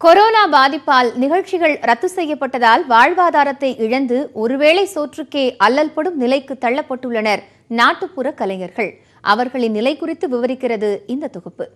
Corona பாதிப்பால் நிகழ்ச்சிகள் ரத்து செய்யப்பட்டதால் வாழ்வாதாரத்தை இழந்து ஒருவேளை சோற்றுக்கே அல்லல்படும் நிலைக்கு தள்ளப்பட்டுள்ளனர் நாட்டுப்புற கலைஞர்கள். அவர்களின் நிலை குறித்து விவரிக்கிறது இந்த தொகுப்பு.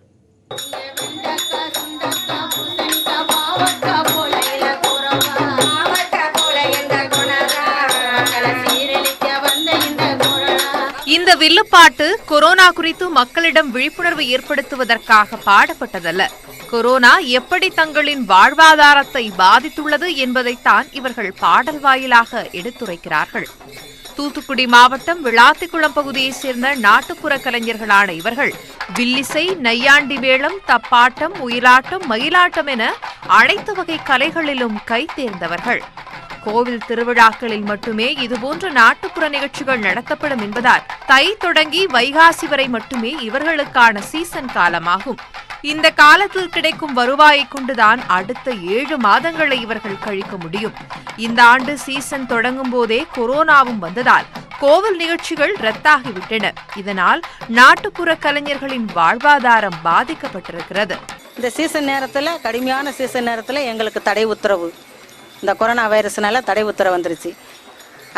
இந்த வில்லுப்பாட்டு கொரோனா குறித்து மக்களிடம் விழிப்புணர்வு ஏற்படுத்துவதற்காக பாடப்பட்டதல்ல. கொரோனா எப்படி தங்களின் வாழ்வாதாரத்தை பாதித்துள்ளது என்பதைத்தான் இவர்கள் பாடல் வாயிலாக எடுத்துரைக்கிறார்கள். தூத்துக்குடி மாவட்டம் விளாத்திக்குளம் பகுதியைச் சேர்ந்த நாட்டுப்புற கலைஞர்களான இவர்கள் வில்லிசை நையாண்டி வேளம் தப்பாட்டம் உயிலாட்டம் மயிலாட்டம் என அனைத்து வகை கலைகளிலும் கை தேர்ந்தவர்கள். கோவில் திருவிழாக்களில் மட்டுமே இதுபோன்ற நாட்டுப்புற நிகழ்ச்சிகள் நடத்தப்படும் என்பதால் தை தொடங்கி வைகாசி வரை மட்டுமே இவர்களுக்கான சீசன் காலமாகும். இந்த காலத்தில் கிடைக்கும் வருவாயை கொண்டுதான் அடுத்த ஏழு மாதங்களை இவர்கள் கழிக்க முடியும். இந்த ஆண்டு சீசன் தொடங்கும் போதே கொரோனாவும் வந்ததால் கோவில் நிகழ்ச்சிகள் ரத்தாகிவிட்டன. இதனால் நாட்டுப்புற கலைஞர்களின் வாழ்வாதாரம் பாதிக்கப்பட்டிருக்கிறது. இந்த சீசன் நேரத்தில் கடுமையான சீசன் நேரத்தில் எங்களுக்கு தடை உத்தரவு. இந்த கொரோனா வைரஸ்னால தடை உத்தரவு வந்துருச்சு.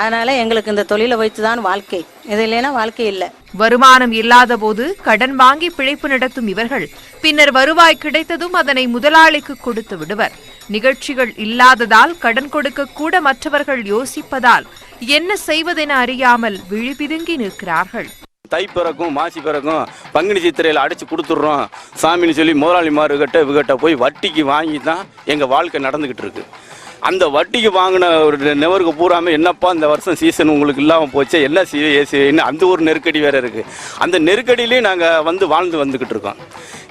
அதனால் எங்களுக்கு இந்த தொழிலை வைத்து தான் வாழ்க்கை. இது இல்லைன்னா வாழ்க்கை இல்லை. வருமானம் இல்லாத போது கடன் வாங்கி பிழைப்பு நடத்தும் இவர்கள் பின்னர் வருவாய் கிடைத்ததும் அதனை முதலாளிக்கு கொடுத்து விடுவர். நிகழ்ச்சிகள் இல்லாததால் கடன் கொடுக்க கூட மற்றவர்கள் யோசிப்பதால் என்ன செய்வதென அறியாமல் விழிபிதுங்கி நிற்கிறார்கள். தை பிறக்கும் மாசி பிறக்கும் பங்குனி சித்திரையில் அடிச்சு கொடுத்துட்றோம். சாமின்னு சொல்லி முதலாளிமாருக்கிட்ட இவகிட்ட போய் வட்டிக்கு வாங்கி தான் எங்கள் வாழ்க்கை நடந்துக்கிட்டு இருக்கு. அந்த வட்டிக்கு வாங்கின ஒரு நெவருக்கு பூராமல் என்னப்பா இந்த வருஷம் சீசன் உங்களுக்கு இல்லாமல் போச்சு என்ன செய்ய அந்த ஒரு நெருக்கடி வேறு இருக்குது அந்த நெருக்கடியிலையும் நாங்கள் வந்து வாழ்ந்து வந்துக்கிட்டு இருக்கோம்.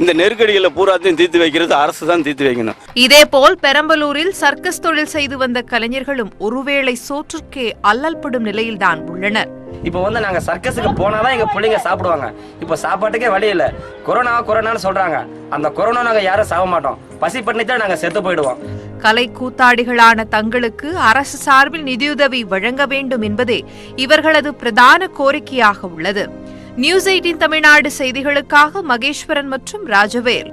இந்த நெருக்கடிகளை பூராத்தையும் தீர்த்து வைக்கிறது அரசு தான் தீர்த்து வைக்கணும். இதேபோல் பெரம்பலூரில் சர்க்கஸ் தொழில் செய்து வந்த கலைஞர்களும் ஒருவேளை சோற்றுக்கே அல்லல்படும் நிலையில்தான் உள்ளனர். இப்போ வந்து நாங்கள் சர்க்கஸுக்கு போனாதான் எங்கள் பிள்ளைங்க சாப்பிடுவாங்க. இப்போ சாப்பாட்டுக்கே வழி இல்லை. கொரோனா கொரோனான்னு சொல்கிறாங்க அந்த கொரோனா நாங்கள் யாரும் சாக மாட்டோம். பசி தான் நாங்கள் செத்து போயிடுவோம். கலை கூத்தாடிகளான தங்களுக்கு அரசு சார்பில் நிதியுதவி வழங்க வேண்டும் என்பதே இவர்களது பிரதான கோரிக்கையாக உள்ளது. நியூஸ் எயிட்டின் தமிழ்நாடு செய்திகளுக்காக மகேஸ்வரன் மற்றும் ராஜவேல்.